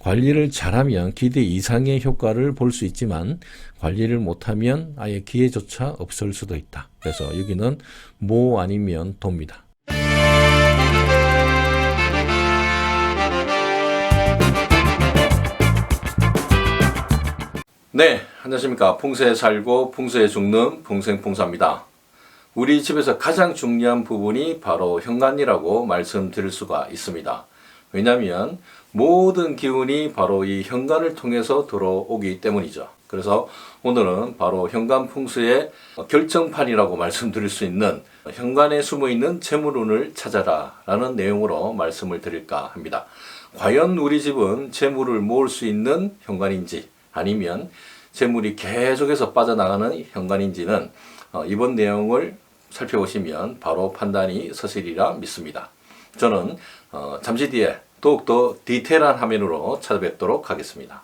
관리를 잘하면 기대 이상의 효과를 볼 수 있지만 관리를 못하면 아예 기회조차 없을 수도 있다. 그래서 여기는 모 아니면 도입니다. 네, 안녕하십니까. 풍수에 살고 풍수에 죽는 풍생풍사입니다. 우리 집에서 가장 중요한 부분이 바로 현관이라고 말씀드릴 수가 있습니다. 왜냐하면 모든 기운이 바로 이 현관을 통해서 들어오기 때문이죠. 그래서 오늘은 바로 현관 풍수의 결정판이라고 말씀드릴 수 있는 현관에 숨어 있는 재물운을 찾아라 라는 내용으로 말씀을 드릴까 합니다. 과연 우리 집은 재물을 모을 수 있는 현관인지 아니면 재물이 계속해서 빠져나가는 현관인지는 어, 이번 내용을 살펴보시면 바로 판단이 서시리라 믿습니다. 저는 어, 잠시 뒤에 더욱더 디테일한 화면으로 찾아뵙도록 하겠습니다.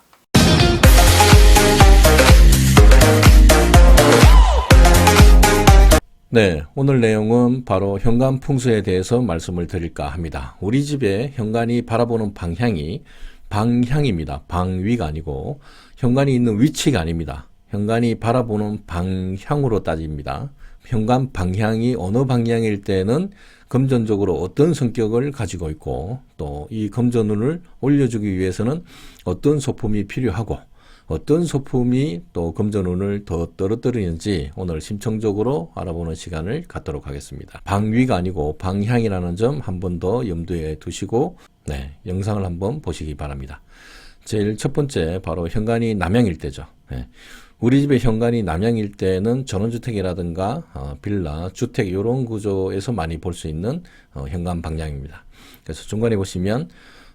네, 오늘 내용은 바로 현관 풍수에 대해서 말씀을 드릴까 합니다. 우리 집에 현관이 바라보는 방향이 방향입니다. 방위가 아니고 현관이 있는 위치가 아닙니다. 현관이 바라보는 방향으로 따집니다. 현관 방향이 어느 방향일 때는 금전적으로 어떤 성격을 가지고 있고 또 이 금전운을 올려주기 위해서는 어떤 소품이 필요하고 어떤 소품이 또 금전운을 더 떨어뜨리는지 오늘 심층적으로 알아보는 시간을 갖도록 하겠습니다. 방위가 아니고 방향이라는 점 한 번 더 염두에 두시고 네, 영상을 한번 보시기 바랍니다. 제일 첫 번째 바로 현관이 남향일 때죠. 네. 우리 집의 현관이 남향일 때는 전원주택이라든가 어, 빌라, 주택 이런 구조에서 많이 볼 수 있는 어, 현관 방향입니다. 그래서 중간에 보시면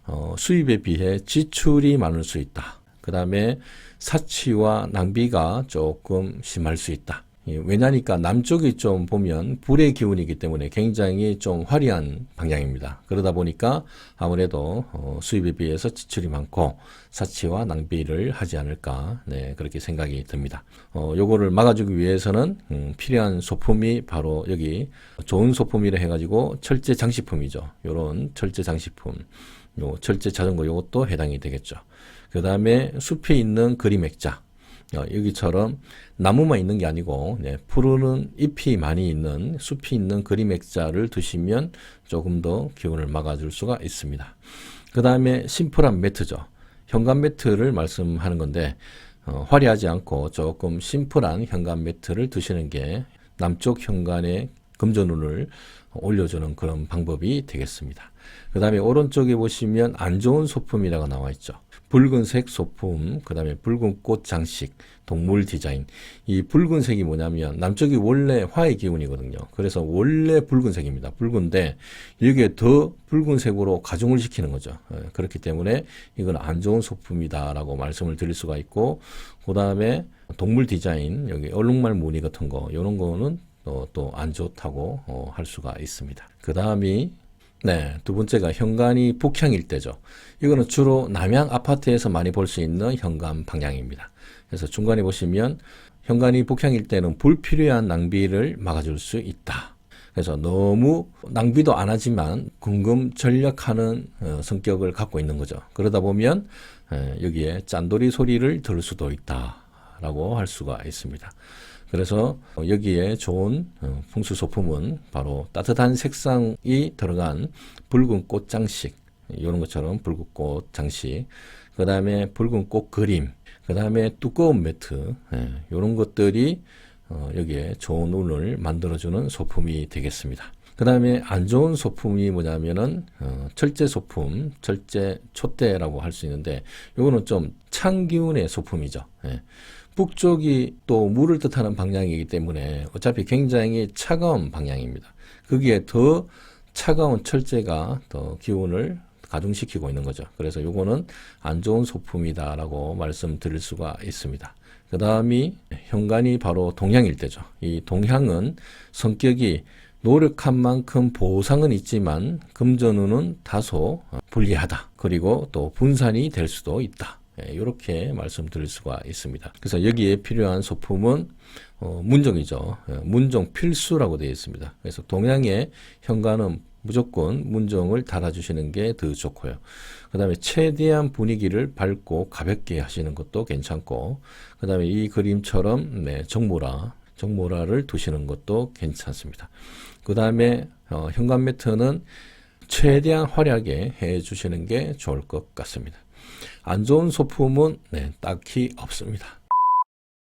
어, 수입에 비해 지출이 많을 수 있다. 그 다음에 사치와 낭비가 조금 심할 수 있다. 예, 왜냐니까 남쪽이 좀 보면 불의 기운이기 때문에 굉장히 좀 화려한 방향입니다. 그러다 보니까 아무래도 어, 수입에 비해서 지출이 많고 사치와 낭비를 하지 않을까 네, 그렇게 생각이 듭니다. 어, 요거를 막아주기 위해서는 음, 필요한 소품이 바로 여기 좋은 소품이라 해가지고 철제 장식품이죠. 요런 철제 장식품, 요 철제 자전거 요것도 해당이 되겠죠. 그 다음에 숲에 있는 그림 액자. 어, 여기처럼 나무만 있는 게 아니고 네, 푸르는 잎이 많이 있는 숲이 있는 그림 액자를 두시면 조금 더 기운을 막아줄 수가 있습니다. 그 다음에 심플한 매트죠. 현관 매트를 말씀하는 건데 어, 화려하지 않고 조금 심플한 현관 매트를 두시는 게 남쪽 현관의 금전운을 올려주는 그런 방법이 되겠습니다. 그 다음에 오른쪽에 보시면 안 좋은 소품이라고 나와 있죠. 붉은색 소품, 그 다음에 붉은 꽃 장식, 동물 디자인. 이 붉은색이 뭐냐면 남쪽이 원래 화의 기운이거든요. 그래서 원래 붉은색입니다. 붉은데 이게 더 붉은색으로 가중을 시키는 거죠. 예, 그렇기 때문에 이건 안 좋은 소품이다라고 말씀을 드릴 수가 있고, 그 다음에 동물 디자인, 여기 얼룩말 무늬 같은 거, 이런 거는 또안 좋다고 어, 할 수가 있습니다. 그 다음이 네, 두 번째가 현관이 북향일 때죠. 이거는 주로 남향 아파트에서 많이 볼 수 있는 현관 방향입니다. 그래서 중간에 보시면 현관이 북향일 때는 불필요한 낭비를 막아줄 수 있다. 그래서 너무 낭비도 안 하지만 궁금 전략하는 어, 성격을 갖고 있는 거죠. 그러다 보면 여기에 짠돌이 소리를 들을 수도 있다라고 할 수가 있습니다. 그래서 여기에 좋은 어, 풍수 소품은 바로 따뜻한 색상이 들어간 붉은 꽃 장식 이런 것처럼 붉은 꽃 장식 그 다음에 붉은 꽃 그림 그 다음에 두꺼운 매트 이런 예, 것들이 어, 여기에 좋은 운을 만들어주는 소품이 되겠습니다. 그 다음에 안 좋은 소품이 뭐냐면은 어, 철제 소품, 철제 촛대라고 할 수 있는데 이거는 좀 찬기운의 소품이죠. 예. 북쪽이 또 물을 뜻하는 방향이기 때문에 어차피 굉장히 차가운 방향입니다. 거기에 더 차가운 철제가 더 기운을 가중시키고 있는 거죠. 그래서 요거는 안 좋은 소품이다라고 말씀드릴 수가 있습니다. 그 다음이 현관이 바로 동향일 때죠. 이 동향은 성격이 노력한 만큼 보상은 있지만 금전운은 다소 불리하다. 그리고 또 분산이 될 수도 있다. 이렇게 예, 말씀드릴 수가 있습니다. 그래서 여기에 필요한 소품은 어, 문정이죠. 예, 문정 필수라고 되어 있습니다. 그래서 동양의 현관은 무조건 문정을 달아주시는 게 더 좋고요. 그 다음에 최대한 분위기를 밝고 가볍게 하시는 것도 괜찮고, 그 다음에 이 그림처럼 네, 정모라, 정모라를 두시는 것도 괜찮습니다. 그 다음에 어, 현관 매트는 최대한 화려하게 해 주시는 게 좋을 것 같습니다. 안 좋은 소품은 네, 딱히 없습니다.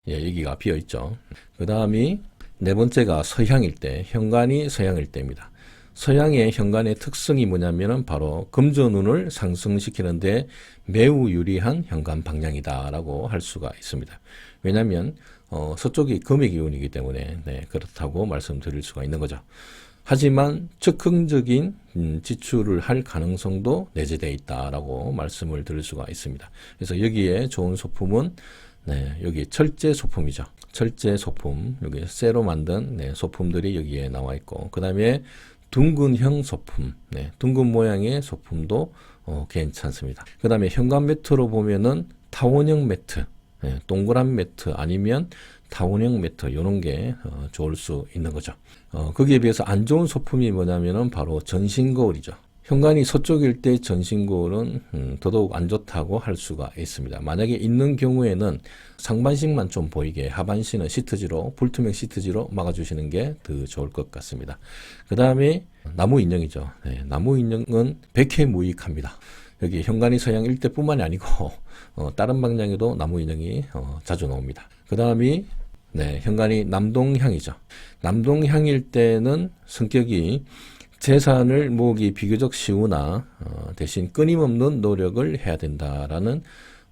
예, 여기가 비어 있죠. 그 다음이 네 번째가 서향일 때, 현관이 서향일 때입니다. 서양의 현관의 특성이 뭐냐면은 바로 금전운을 상승시키는데 매우 유리한 현관 방향이다라고 할 수가 있습니다. 왜냐하면 어, 서쪽이 금의 기운이기 때문에 네, 그렇다고 말씀드릴 수가 있는 거죠. 하지만 즉흥적인 음, 지출을 할 가능성도 내재되어 있다라고 말씀을 드릴 수가 있습니다. 그래서 여기에 좋은 소품은 네, 여기 철제 소품이죠. 철제 소품, 여기 쇠로 만든 네, 소품들이 여기에 나와 있고, 그 다음에 둥근형 소품, 네, 둥근 모양의 소품도 어, 괜찮습니다. 그 다음에 현관 매트로 보면은 타원형 매트, 네, 동그란 매트 아니면 타원형 매트 이런 게 어, 좋을 수 있는 거죠. 어, 거기에 비해서 안 좋은 소품이 뭐냐면은 바로 전신 거울이죠. 현관이 서쪽일 때 전신 거울은 음, 더더욱 안 좋다고 할 수가 있습니다. 만약에 있는 경우에는 상반신만 좀 보이게 하반신은 시트지로 불투명 시트지로 막아주시는 게 더 좋을 것 같습니다. 그 다음에 나무 인형이죠. 네, 나무 인형은 백해 무익합니다. 여기 현관이 서양 일대뿐만이 아니고 어, 다른 방향에도 나무 인형이 어, 자주 나옵니다. 그 다음이 네, 현관이 남동향이죠. 남동향일 때는 성격이 재산을 모으기 비교적 쉬우나 어, 대신 끊임없는 노력을 해야 된다라는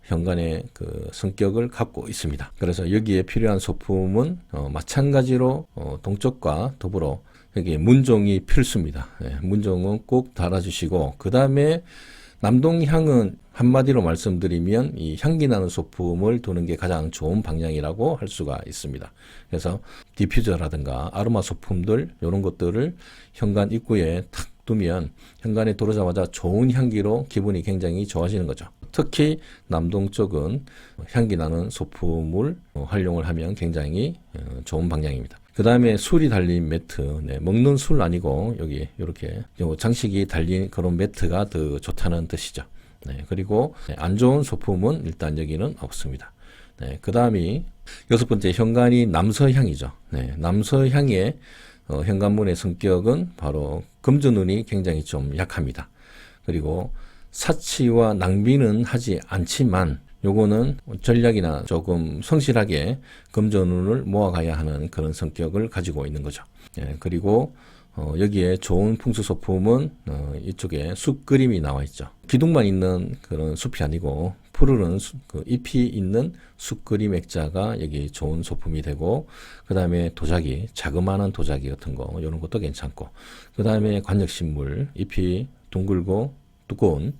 현관의 그 성격을 갖고 있습니다. 그래서 여기에 필요한 소품은 어, 마찬가지로 어, 동쪽과 더불어 여기 문종이 필수입니다. 예, 문종은 꼭 달아주시고 그 다음에 남동향은 한마디로 말씀드리면 이 향기 나는 소품을 두는 게 가장 좋은 방향이라고 할 수가 있습니다. 그래서 디퓨저라든가 아로마 소품들 이런 것들을 현관 입구에 탁 두면 현관에 들어오자마자 좋은 향기로 기분이 굉장히 좋아지는 거죠. 특히 남동쪽은 향기 나는 소품을 어, 활용을 하면 굉장히 어, 좋은 방향입니다. 그 다음에 술이 달린 매트, 네, 먹는 술 아니고 여기 이렇게 장식이 달린 그런 매트가 더 좋다는 뜻이죠. 네, 그리고 네, 안 좋은 소품은 일단 여기는 없습니다. 네, 그 다음이 여섯 번째 현관이 남서향이죠. 네, 남서향의 어, 현관문의 성격은 바로 금전운이 굉장히 좀 약합니다. 그리고 사치와 낭비는 하지 않지만 요거는 전략이나 조금 성실하게 금전운을 모아가야 하는 그런 성격을 가지고 있는 거죠. 예, 그리고 어, 여기에 좋은 풍수 소품은 어, 이쪽에 숲 그림이 나와 있죠. 기둥만 있는 그런 숲이 아니고 푸르른 수, 그 잎이 있는 숲 그림 액자가 여기 좋은 소품이 되고 그 다음에 도자기 자그마한 도자기 같은 거 이런 것도 괜찮고 그 다음에 관역식물 잎이 둥글고 두꺼운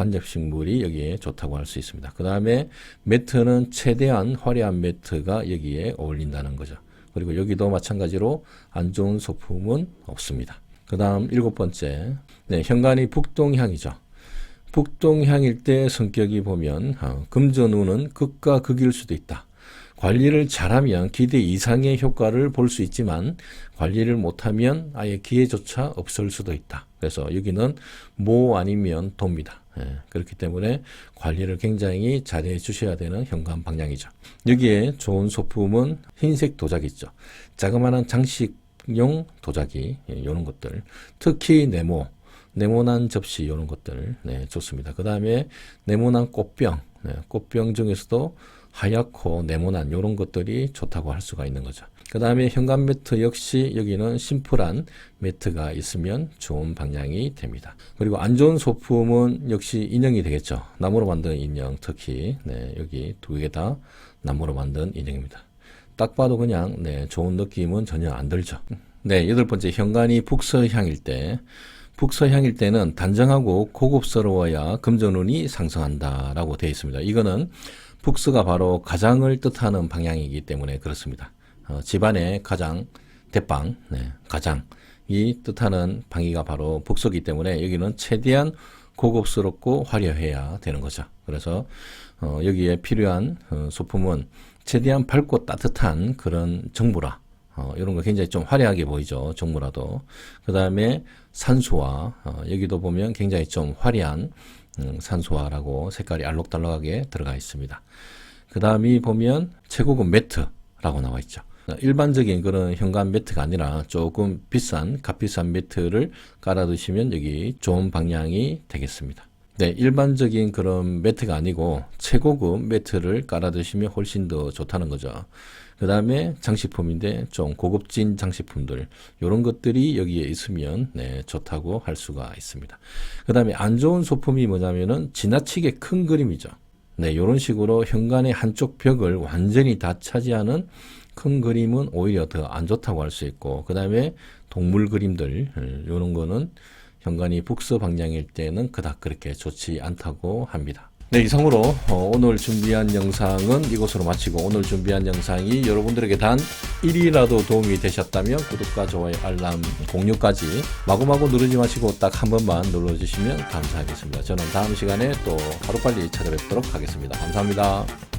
간접식물이 여기에 좋다고 할 수 있습니다. 그 다음에 매트는 최대한 화려한 매트가 여기에 어울린다는 거죠. 그리고 여기도 마찬가지로 안 좋은 소품은 없습니다. 그 다음 일곱 번째, 네, 현관이 북동향이죠. 북동향일 때 성격이 보면 어, 금전운은 극과 극일 수도 있다. 관리를 잘하면 기대 이상의 효과를 볼 수 있지만 관리를 못하면 아예 기회조차 없을 수도 있다. 그래서 여기는 모 아니면 도입니다. 예, 그렇기 때문에 관리를 굉장히 잘해 주셔야 되는 현관 방향이죠. 여기에 좋은 소품은 흰색 도자기 있죠. 자그마한 장식용 도자기 예, 이런 것들 특히 네모 네모난 접시 이런 것들 네, 좋습니다. 그 다음에 네모난 꽃병 네, 꽃병 중에서도 하얗고 네모난 이런 것들이 좋다고 할 수가 있는 거죠. 그 다음에 현관 매트 역시 여기는 심플한 매트가 있으면 좋은 방향이 됩니다. 그리고 안 좋은 소품은 역시 인형이 되겠죠. 나무로 만든 인형 특히 네, 여기 두 개 다 나무로 만든 인형입니다. 딱 봐도 그냥 네, 좋은 느낌은 전혀 안 들죠. 네, 여덟 번째 현관이 북서향일 때 북서향일 때는 단정하고 고급스러워야 금전운이 상승한다라고 되어 있습니다. 이거는 북서가 바로 가장을 뜻하는 방향이기 때문에 그렇습니다. 어, 집안의 가장, 대방, 네, 가장이 뜻하는 방위가 바로 북서기 때문에 여기는 최대한 고급스럽고 화려해야 되는 거죠. 그래서 어, 여기에 필요한 어, 소품은 최대한 밝고 따뜻한 그런 정보라 어, 이런 거 굉장히 좀 화려하게 보이죠. 종무라도. 그 다음에 산소화. 어, 여기도 보면 굉장히 좀 화려한 음, 산소화라고 색깔이 알록달록하게 들어가 있습니다. 그 다음이 보면 최고급 매트라고 나와 있죠. 일반적인 그런 현관 매트가 아니라 조금 비싼, 값비싼 매트를 깔아두시면 여기 좋은 방향이 되겠습니다. 네, 일반적인 그런 매트가 아니고 최고급 매트를 깔아두시면 훨씬 더 좋다는 거죠. 그 다음에 장식품인데 좀 고급진 장식품들 이런 것들이 여기에 있으면 네, 좋다고 할 수가 있습니다. 그 다음에 안 좋은 소품이 뭐냐면은 지나치게 큰 그림이죠. 네, 이런 식으로 현관의 한쪽 벽을 완전히 다 차지하는 큰 그림은 오히려 더 안 좋다고 할 수 있고 그 다음에 동물 그림들 이런 거는 현관이 북서 방향일 때는 그닥 그렇게 좋지 않다고 합니다. 네, 이상으로 어, 오늘 준비한 영상은 이것으로 마치고 오늘 준비한 영상이 여러분들에게 단 1이라도 도움이 되셨다면 구독과 좋아요, 알람, 공유까지 마구마구 누르지 마시고 딱 한 번만 눌러주시면 감사하겠습니다. 저는 다음 시간에 또 하루빨리 찾아뵙도록 하겠습니다. 감사합니다.